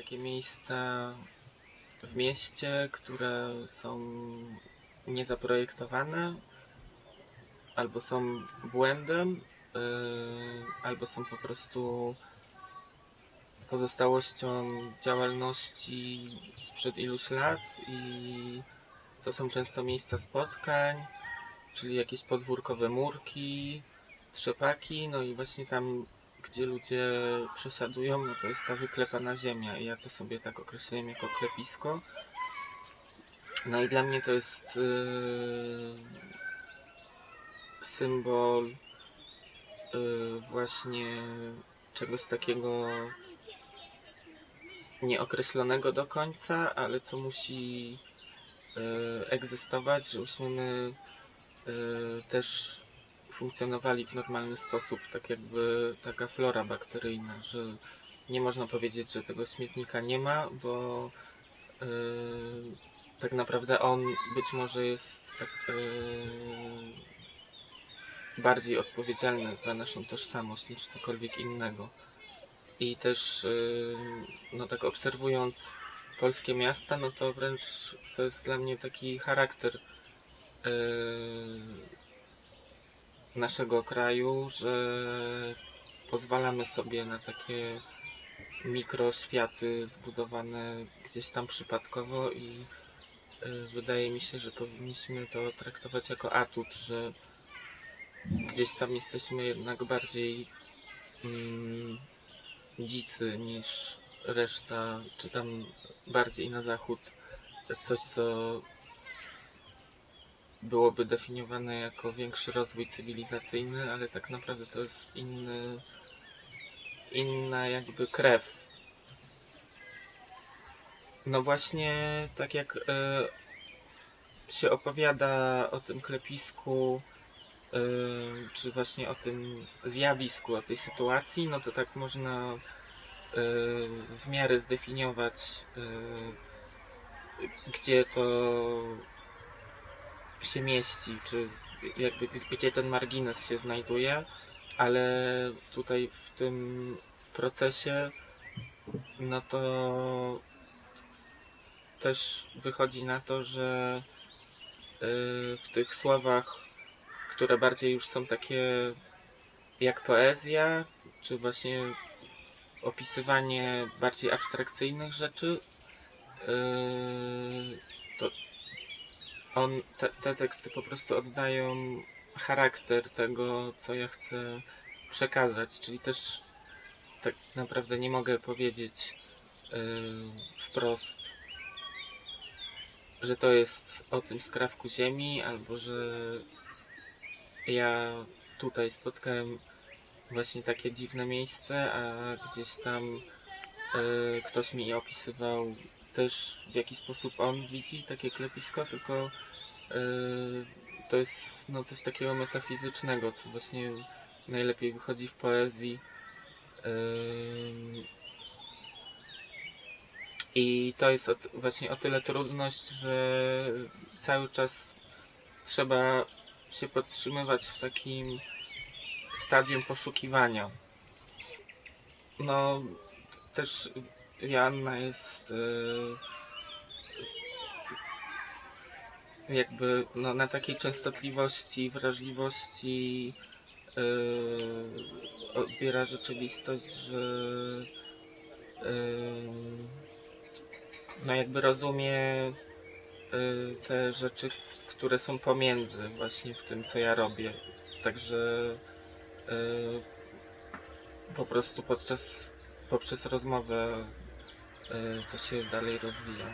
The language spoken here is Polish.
takie miejsca w mieście, które są niezaprojektowane, albo są błędem, yy, albo są po prostu pozostałością działalności sprzed iluś lat i to są często miejsca spotkań, czyli jakieś podwórkowe murki, trzepaki, no i właśnie tam, gdzie ludzie przesiadują, no to jest ta wyklepana ziemia i ja to sobie tak określiłem jako klepisko. No i dla mnie to jest yy, symbol yy, właśnie czegoś takiego nieokreślonego do końca, ale co musi yy, egzystować, żebyśmy my yy, też funkcjonowali w normalny sposób, tak jakby taka flora bakteryjna, że nie można powiedzieć, że tego śmietnika nie ma, bo yy, tak naprawdę on być może jest tak yy, bardziej odpowiedzialny za naszą tożsamość niż cokolwiek innego. I też yy, no tak obserwując polskie miasta, no to wręcz to jest dla mnie taki charakter yy, naszego kraju, że pozwalamy sobie na takie mikroświaty zbudowane gdzieś tam przypadkowo i y, wydaje mi się, że powinniśmy to traktować jako atut, że gdzieś tam jesteśmy jednak bardziej mm, dzicy niż reszta, czy tam bardziej na zachód coś, co byłoby definiowane jako większy rozwój cywilizacyjny, ale tak naprawdę to jest inny, inna jakby krew. No właśnie, tak jak e, się opowiada o tym klepisku, e, czy właśnie o tym zjawisku, o tej sytuacji, no to tak można e, w miarę zdefiniować, e, gdzie to się mieści, czy jakby gdzie ten margines się znajduje, ale tutaj w tym procesie no to też wychodzi na to, że y, w tych słowach, które bardziej już są takie jak poezja, czy właśnie opisywanie bardziej abstrakcyjnych rzeczy, y, to on, te, te teksty po prostu oddają charakter tego, co ja chcę przekazać, czyli też tak naprawdę nie mogę powiedzieć yy, wprost, że to jest o tym skrawku ziemi, albo że ja tutaj spotkałem właśnie takie dziwne miejsce, a gdzieś tam yy, ktoś mi opisywał też w jaki sposób on widzi takie klepisko, tylko yy, to jest no, coś takiego metafizycznego, co właśnie najlepiej wychodzi w poezji. Yy, I to jest właśnie o tyle trudność, że cały czas trzeba się podtrzymywać w takim stadium poszukiwania. No, też Joanna jest e, jakby no, na takiej częstotliwości, wrażliwości e, odbiera rzeczywistość, że e, no jakby rozumie te rzeczy, które są pomiędzy właśnie w tym, co ja robię. Także po prostu podczas poprzez rozmowę to się dalej rozwija.